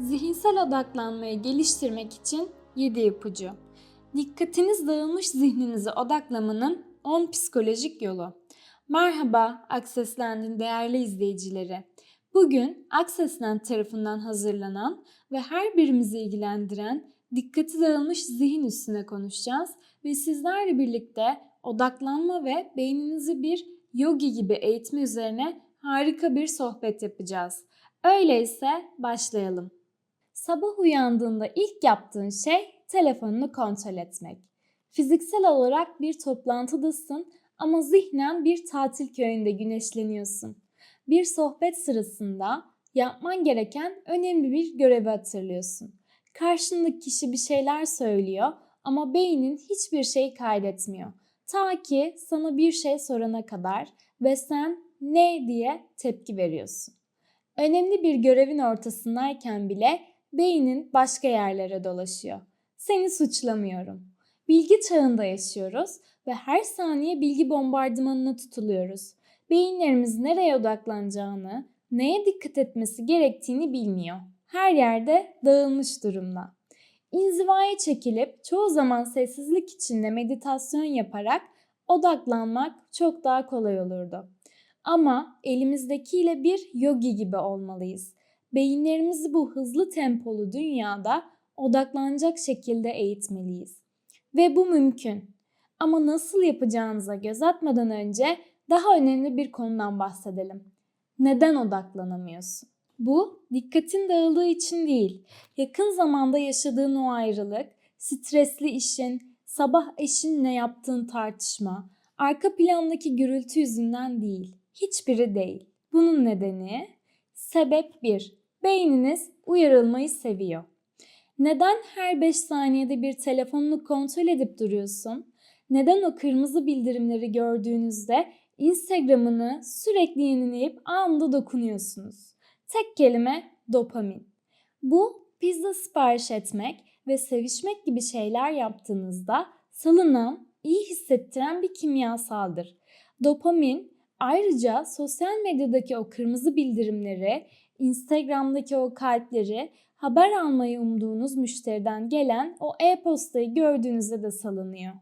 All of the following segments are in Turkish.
Zihinsel odaklanmayı geliştirmek için 7 ipucu. Dikkatiniz dağılmış zihninize odaklamanın 10 psikolojik yolu. Merhaba Aksesland'ın değerli izleyicileri. Bugün Aksesland tarafından hazırlanan ve her birimizi ilgilendiren dikkati dağılmış zihin üstüne konuşacağız ve sizlerle birlikte odaklanma ve beyninizi bir yogi gibi eğitme üzerine harika bir sohbet yapacağız. Öyleyse başlayalım. Sabah uyandığında ilk yaptığın şey telefonunu kontrol etmek. Fiziksel olarak bir toplantıdasın ama zihnen bir tatil köyünde güneşleniyorsun. Bir sohbet sırasında yapman gereken önemli bir görevi hatırlıyorsun. Karşındaki kişi bir şeyler söylüyor ama beynin hiçbir şey kaydetmiyor. Ta ki sana bir şey sorana kadar ve sen ne diye tepki veriyorsun. Önemli bir görevin ortasındayken bile beynin başka yerlere dolaşıyor. Seni suçlamıyorum. Bilgi çağında yaşıyoruz ve her saniye bilgi bombardımanına tutuluyoruz. Beyinlerimiz nereye odaklanacağını, neye dikkat etmesi gerektiğini bilmiyor. Her yerde dağılmış durumda. İnzivaya çekilip çoğu zaman sessizlik içinde meditasyon yaparak odaklanmak çok daha kolay olurdu. Ama elimizdekiyle bir yogi gibi olmalıyız. Beyinlerimizi bu hızlı tempolu dünyada odaklanacak şekilde eğitmeliyiz. Ve bu mümkün. Ama nasıl yapacağınıza göz atmadan önce daha önemli bir konudan bahsedelim. Neden odaklanamıyorsun? Bu dikkatin dağıldığı için değil. Yakın zamanda yaşadığın o ayrılık, stresli işin, sabah eşinle yaptığın tartışma, arka plandaki gürültü yüzünden değil. Hiçbiri değil. Bunun nedeni sebep 1. Beyniniz uyarılmayı seviyor. Neden her 5 saniyede bir telefonunu kontrol edip duruyorsun? Neden o kırmızı bildirimleri gördüğünüzde Instagram'ını sürekli yenileyip anında dokunuyorsunuz? Tek kelime dopamin. Bu pizza sipariş etmek ve sevişmek gibi şeyler yaptığınızda salınan, iyi hissettiren bir kimyasaldır. Dopamin ayrıca sosyal medyadaki o kırmızı bildirimleri, Instagram'daki o kalpleri, haber almayı umduğunuz müşteriden gelen o e-postayı gördüğünüzde de salınıyor.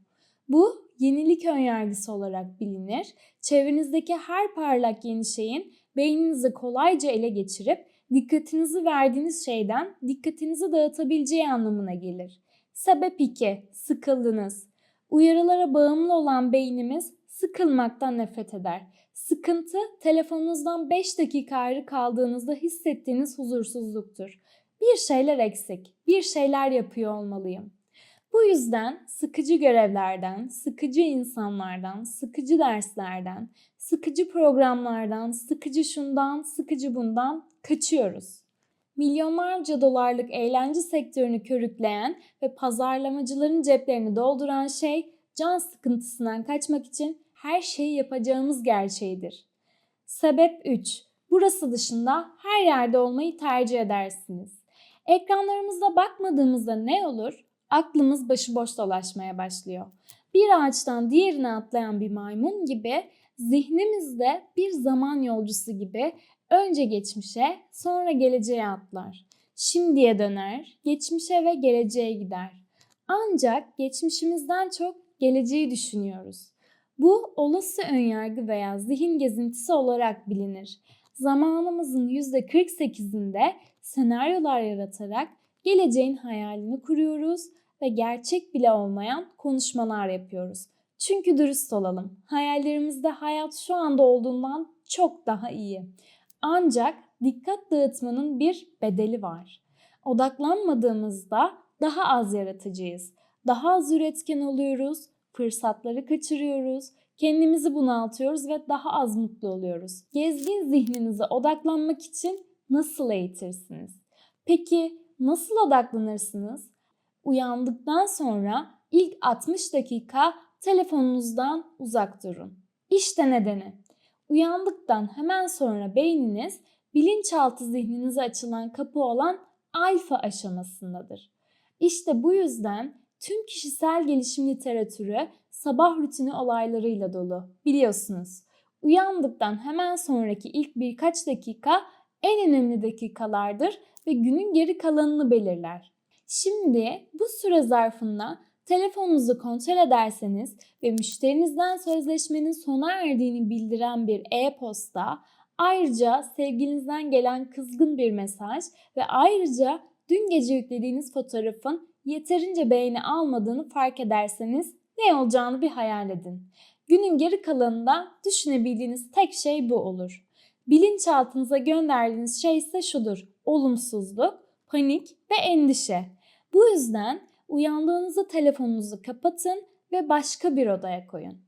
Bu yenilik önyargısı olarak bilinir. Çevrenizdeki her parlak yeni şeyin beyninizi kolayca ele geçirip dikkatinizi verdiğiniz şeyden dikkatinizi dağıtabileceği anlamına gelir. Sebep 2. Sıkıldınız. Uyarılara bağımlı olan beynimiz sıkılmaktan nefret eder. Sıkıntı telefonunuzdan 5 dakika ayrı kaldığınızda hissettiğiniz huzursuzluktur. Bir şeyler eksik, bir şeyler yapıyor olmalıyım. Bu yüzden sıkıcı görevlerden, sıkıcı insanlardan, sıkıcı derslerden, sıkıcı programlardan, sıkıcı şundan, sıkıcı bundan kaçıyoruz. Milyonlarca dolarlık eğlence sektörünü körükleyen ve pazarlamacıların ceplerini dolduran şey can sıkıntısından kaçmak için her şeyi yapacağımız gerçeğidir. Sebep 3. Burası dışında her yerde olmayı tercih edersiniz. Ekranlarımıza bakmadığımızda ne olur? Aklımız başıboş dolaşmaya başlıyor. Bir ağaçtan diğerine atlayan bir maymun gibi zihnimizde bir zaman yolcusu gibi önce geçmişe sonra geleceğe atlar. Şimdiye döner, geçmişe ve geleceğe gider. Ancak geçmişimizden çok geleceği düşünüyoruz. Bu olası önyargı veya zihin gezintisi olarak bilinir. Zamanımızın %48'inde senaryolar yaratarak geleceğin hayalini kuruyoruz ve gerçek bile olmayan konuşmalar yapıyoruz. Çünkü dürüst olalım. Hayallerimizde hayat şu anda olduğundan çok daha iyi. Ancak dikkat dağıtmanın bir bedeli var. Odaklanmadığımızda daha az yaratıcıyız. Daha az üretken oluyoruz, fırsatları kaçırıyoruz, kendimizi bunaltıyoruz ve daha az mutlu oluyoruz. Gezgin zihninize odaklanmak için nasıl eğitirsiniz? Peki nasıl odaklanırsınız? Uyandıktan sonra ilk 60 dakika telefonunuzdan uzak durun. İşte nedeni. Uyandıktan hemen sonra beyniniz bilinçaltı zihninize açılan kapı olan alfa aşamasındadır. İşte bu yüzden tüm kişisel gelişim literatürü sabah rutini olaylarıyla dolu. Biliyorsunuz. Uyandıktan hemen sonraki ilk birkaç dakika en önemli dakikalardır ve günün geri kalanını belirler. Şimdi bu süre zarfında telefonunuzu kontrol ederseniz ve müşterinizden sözleşmenin sona erdiğini bildiren bir e-posta, ayrıca sevgilinizden gelen kızgın bir mesaj ve ayrıca dün gece yüklediğiniz fotoğrafın yeterince beğeni almadığını fark ederseniz ne olacağını bir hayal edin. Günün geri kalanında düşünebildiğiniz tek şey bu olur. Bilinçaltınıza gönderdiğiniz şey ise şudur. Olumsuzluk, panik ve endişe. Bu yüzden uyandığınızda telefonunuzu kapatın ve başka bir odaya koyun.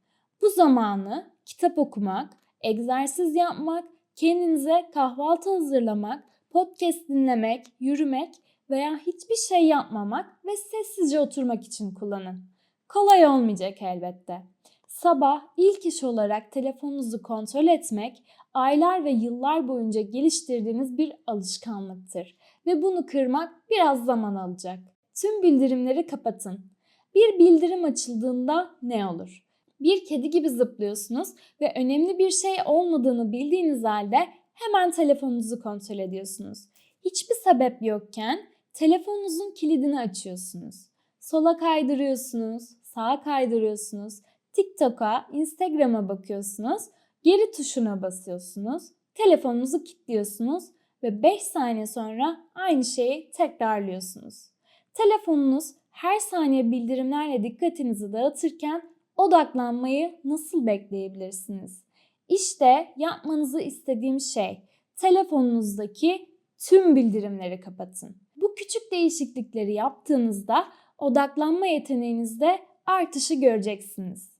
Bu zamanı kitap okumak, egzersiz yapmak, kendinize kahvaltı hazırlamak, podcast dinlemek, yürümek veya hiçbir şey yapmamak ve sessizce oturmak için kullanın. Kolay olmayacak elbette. Sabah ilk iş olarak telefonunuzu kontrol etmek aylar ve yıllar boyunca geliştirdiğiniz bir alışkanlıktır ve bunu kırmak biraz zaman alacak. Tüm bildirimleri kapatın. Bir bildirim açıldığında ne olur? Bir kedi gibi zıplıyorsunuz ve önemli bir şey olmadığını bildiğiniz halde hemen telefonunuzu kontrol ediyorsunuz. Hiçbir sebep yokken telefonunuzun kilidini açıyorsunuz. Sola kaydırıyorsunuz, sağa kaydırıyorsunuz, TikTok'a, Instagram'a bakıyorsunuz, geri tuşuna basıyorsunuz, telefonunuzu kilitliyorsunuz ve 5 saniye sonra aynı şeyi tekrarlıyorsunuz. Telefonunuz her saniye bildirimlerle dikkatinizi dağıtırken odaklanmayı nasıl bekleyebilirsiniz? İşte yapmanızı istediğim şey telefonunuzdaki tüm bildirimleri kapatın. Küçük değişiklikleri yaptığınızda odaklanma yeteneğinizde artışı göreceksiniz.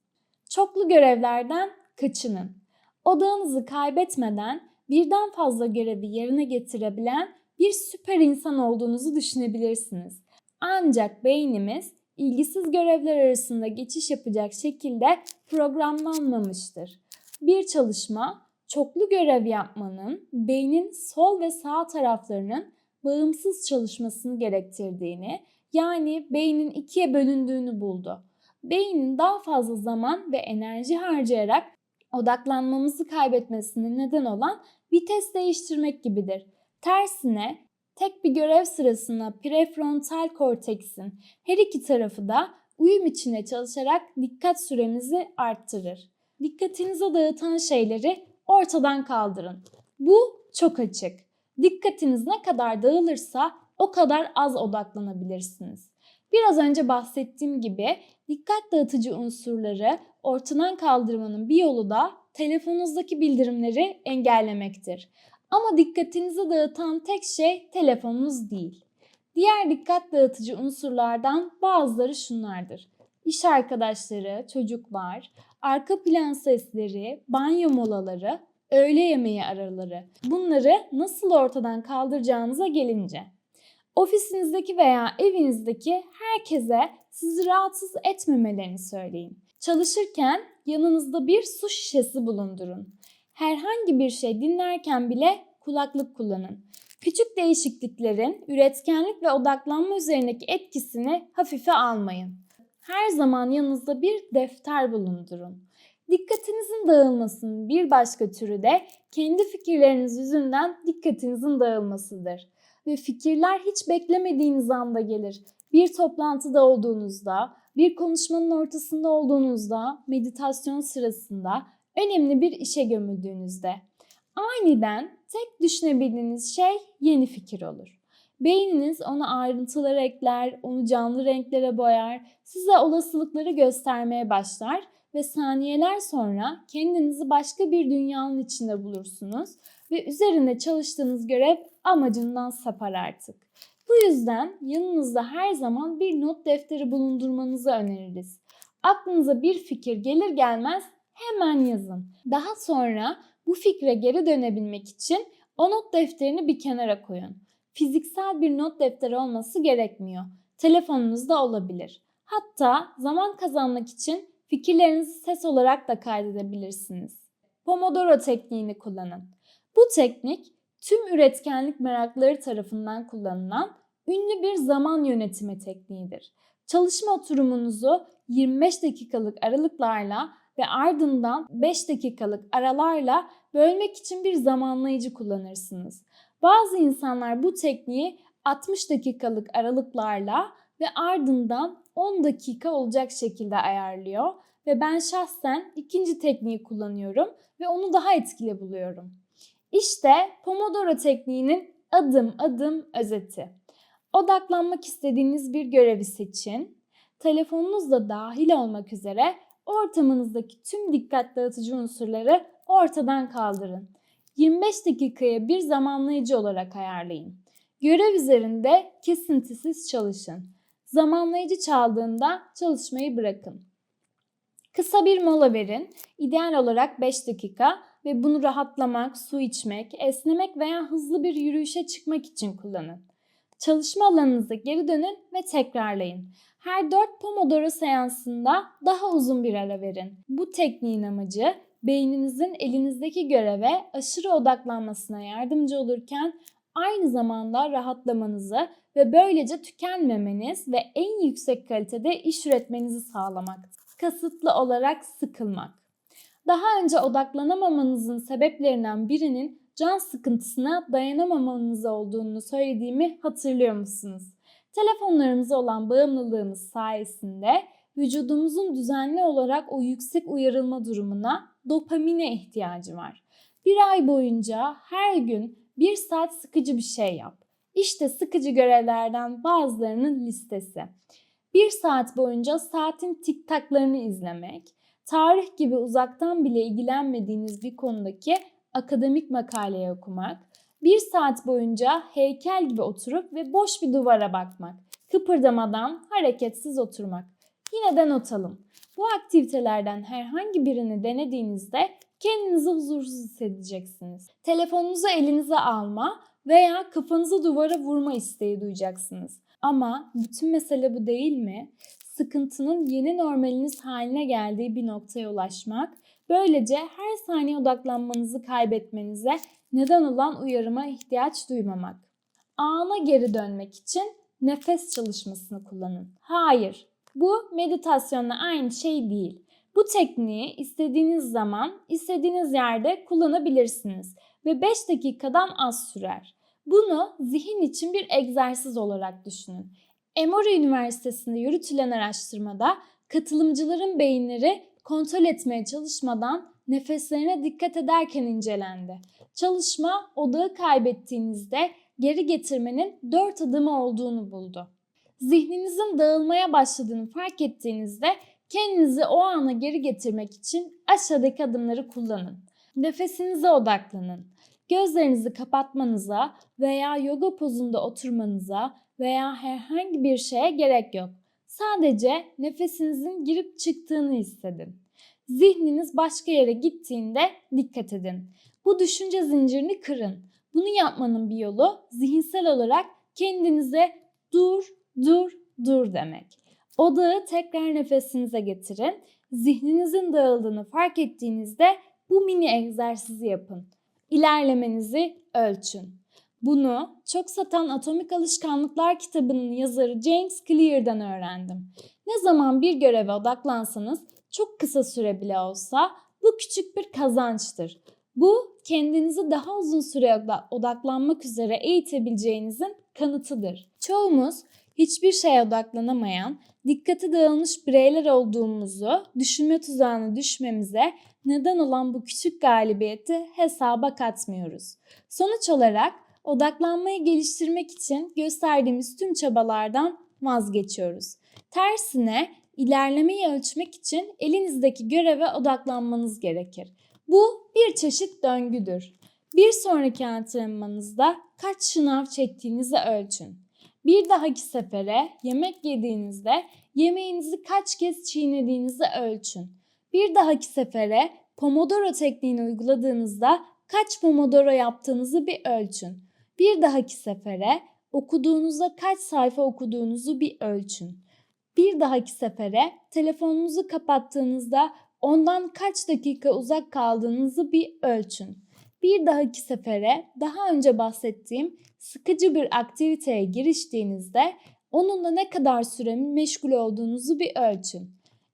Çoklu görevlerden kaçının. Odağınızı kaybetmeden birden fazla görevi yerine getirebilen bir süper insan olduğunuzu düşünebilirsiniz. Ancak beynimiz ilgisiz görevler arasında geçiş yapacak şekilde programlanmamıştır. Bir çalışma çoklu görev yapmanın beynin sol ve sağ taraflarının bağımsız çalışmasını gerektirdiğini, yani beynin ikiye bölündüğünü buldu. Beynin daha fazla zaman ve enerji harcayarak odaklanmamızı kaybetmesine neden olan vites değiştirmek gibidir. Tersine tek bir görev sırasında prefrontal korteksin her iki tarafı da uyum içinde çalışarak dikkat süremizi arttırır. Dikkatinize dağıtan şeyleri ortadan kaldırın. Bu çok açık. Dikkatiniz ne kadar dağılırsa o kadar az odaklanabilirsiniz. Biraz önce bahsettiğim gibi dikkat dağıtıcı unsurları ortadan kaldırmanın bir yolu da telefonunuzdaki bildirimleri engellemektir. Ama dikkatinizi dağıtan tek şey telefonunuz değil. Diğer dikkat dağıtıcı unsurlardan bazıları şunlardır. İş arkadaşları, çocuklar, arka plan sesleri, banyo molaları, öğle yemeği araları. Bunları nasıl ortadan kaldıracağınıza gelince. Ofisinizdeki veya evinizdeki herkese sizi rahatsız etmemelerini söyleyin. Çalışırken yanınızda bir su şişesi bulundurun. Herhangi bir şey dinlerken bile kulaklık kullanın. Küçük değişikliklerin üretkenlik ve odaklanma üzerindeki etkisini hafife almayın. Her zaman yanınızda bir defter bulundurun. Dikkatinizin dağılmasının bir başka türü de kendi fikirleriniz yüzünden dikkatinizin dağılmasıdır. Ve fikirler hiç beklemediğiniz anda gelir. Bir toplantıda olduğunuzda, bir konuşmanın ortasında olduğunuzda, meditasyon sırasında, önemli bir işe gömüldüğünüzde. Aniden tek düşünebildiğiniz şey yeni fikir olur. Beyniniz ona ayrıntılar ekler, onu canlı renklere boyar, size olasılıkları göstermeye başlar ve saniyeler sonra kendinizi başka bir dünyanın içinde bulursunuz ve üzerinde çalıştığınız görev amacından sapar artık. Bu yüzden yanınızda her zaman bir not defteri bulundurmanızı öneririz. Aklınıza bir fikir gelir gelmez hemen yazın. Daha sonra bu fikre geri dönebilmek için o not defterini bir kenara koyun. Fiziksel bir not defteri olması gerekmiyor. Telefonunuzda olabilir. Hatta zaman kazanmak için fikirlerinizi ses olarak da kaydedebilirsiniz. Pomodoro tekniğini kullanın. Bu teknik tüm üretkenlik merakları tarafından kullanılan ünlü bir zaman yönetimi tekniğidir. Çalışma oturumunuzu 25 dakikalık aralıklarla ve ardından 5 dakikalık aralarla bölmek için bir zamanlayıcı kullanırsınız. Bazı insanlar bu tekniği 60 dakikalık aralıklarla ve ardından 10 dakika olacak şekilde ayarlıyor ve ben şahsen ikinci tekniği kullanıyorum ve onu daha etkili buluyorum. İşte Pomodoro tekniğinin adım adım özeti. Odaklanmak istediğiniz bir görevi seçin. Telefonunuz da dahil olmak üzere ortamınızdaki tüm dikkat dağıtıcı unsurları ortadan kaldırın. 25 dakikaya bir zamanlayıcı olarak ayarlayın. Görev üzerinde kesintisiz çalışın. Zamanlayıcı çaldığında çalışmayı bırakın. Kısa bir mola verin. İdeal olarak 5 dakika ve bunu rahatlamak, su içmek, esnemek veya hızlı bir yürüyüşe çıkmak için kullanın. Çalışma alanınıza geri dönün ve tekrarlayın. Her 4 Pomodoro seansında daha uzun bir ara verin. Bu tekniğin amacı beyninizin elinizdeki göreve aşırı odaklanmasına yardımcı olurken aynı zamanda rahatlamanızı ve böylece tükenmemeniz ve en yüksek kalitede iş üretmenizi sağlamaktır. Kasıtlı olarak sıkılmak. Daha önce odaklanamamanızın sebeplerinden birinin can sıkıntısına dayanamamanız olduğunu söylediğimi hatırlıyor musunuz? Telefonlarımıza olan bağımlılığımız sayesinde vücudumuzun düzenli olarak o yüksek uyarılma durumuna dopamine ihtiyacı var. Bir ay boyunca her gün bir saat sıkıcı bir şey yap. İşte sıkıcı görevlerden bazılarının listesi. Bir saat boyunca saatin tik taklarını izlemek, tarih gibi uzaktan bile ilgilenmediğiniz bir konudaki akademik makaleyi okumak, bir saat boyunca heykel gibi oturup ve boş bir duvara bakmak, kıpırdamadan hareketsiz oturmak. Yine de not alın. Bu aktivitelerden herhangi birini denediğinizde kendinizi huzursuz hissedeceksiniz. Telefonunuzu elinize alma veya kafanızı duvara vurma isteği duyacaksınız. Ama bütün mesele bu değil mi? Sıkıntının yeni normaliniz haline geldiği bir noktaya ulaşmak, böylece her saniye odaklanmanızı kaybetmenize neden olan uyarıma ihtiyaç duymamak. Ana geri dönmek için nefes çalışmasını kullanın. Hayır, bu meditasyonla aynı şey değil. Bu tekniği istediğiniz zaman, istediğiniz yerde kullanabilirsiniz ve 5 dakikadan az sürer. Bunu zihin için bir egzersiz olarak düşünün. Emory Üniversitesi'nde yürütülen araştırmada katılımcıların beyinleri kontrol etmeye çalışmadan nefeslerine dikkat ederken incelendi. Çalışma odağı kaybettiğinizde geri getirmenin 4 adımı olduğunu buldu. Zihninizin dağılmaya başladığını fark ettiğinizde kendinizi o ana geri getirmek için aşağıdaki adımları kullanın. Nefesinize odaklanın. Gözlerinizi kapatmanıza veya yoga pozunda oturmanıza veya herhangi bir şeye gerek yok. Sadece nefesinizin girip çıktığını hissedin. Zihniniz başka yere gittiğinde dikkat edin. Bu düşünce zincirini kırın. Bunu yapmanın bir yolu zihinsel olarak kendinize dur, dur, dur demek. Odağı tekrar nefesinize getirin. Zihninizin dağıldığını fark ettiğinizde bu mini egzersizi yapın. İlerlemenizi ölçün. Bunu çok satan Atomik Alışkanlıklar kitabının yazarı James Clear'dan öğrendim. Ne zaman bir göreve odaklansanız çok kısa süre bile olsa bu küçük bir kazançtır. Bu kendinizi daha uzun süre odaklanmak üzere eğitebileceğinizin kanıtıdır. Çoğumuz hiçbir şeye odaklanamayan, dikkati dağılmış bireyler olduğumuzu düşünme tuzağına düşmemize neden olan bu küçük galibiyeti hesaba katmıyoruz. Sonuç olarak odaklanmayı geliştirmek için gösterdiğimiz tüm çabalardan vazgeçiyoruz. Tersine ilerlemeyi ölçmek için elinizdeki göreve odaklanmanız gerekir. Bu bir çeşit döngüdür. Bir sonraki antrenmanınızda kaç şınav çektiğinizi ölçün. Bir dahaki sefere yemek yediğinizde yemeğinizi kaç kez çiğnediğinizi ölçün. Bir dahaki sefere Pomodoro tekniğini uyguladığınızda kaç Pomodoro yaptığınızı bir ölçün. Bir dahaki sefere okuduğunuzda kaç sayfa okuduğunuzu bir ölçün. Bir dahaki sefere telefonunuzu kapattığınızda ondan kaç dakika uzak kaldığınızı bir ölçün. Bir dahaki sefere daha önce bahsettiğim sıkıcı bir aktiviteye giriştiğinizde onunla ne kadar süre meşgul olduğunuzu bir ölçün.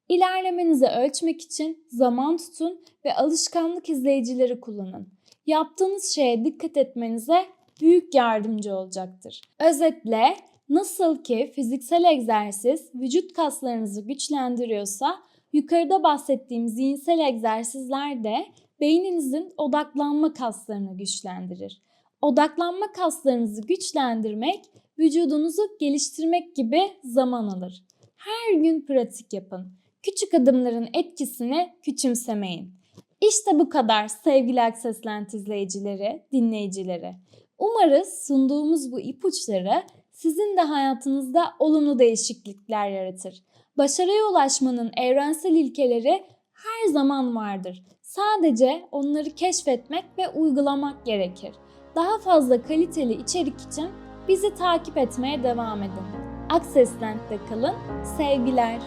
İlerlemenizi ölçmek için zaman tutun ve alışkanlık izleyicileri kullanın. Yaptığınız şeye dikkat etmenize büyük yardımcı olacaktır. Özetle nasıl ki fiziksel egzersiz vücut kaslarınızı güçlendiriyorsa yukarıda bahsettiğim zihinsel egzersizler de beyninizin odaklanma kaslarını güçlendirir. Odaklanma kaslarınızı güçlendirmek vücudunuzu geliştirmek gibi zaman alır. Her gün pratik yapın. Küçük adımların etkisini küçümsemeyin. İşte bu kadar sevgili Accessland izleyicileri, dinleyicileri. Umarız sunduğumuz bu ipuçları sizin de hayatınızda olumlu değişiklikler yaratır. Başarıya ulaşmanın evrensel ilkeleri her zaman vardır. Sadece onları keşfetmek ve uygulamak gerekir. Daha fazla kaliteli içerik için bizi takip etmeye devam edin. Accessland'de kalın, sevgiler.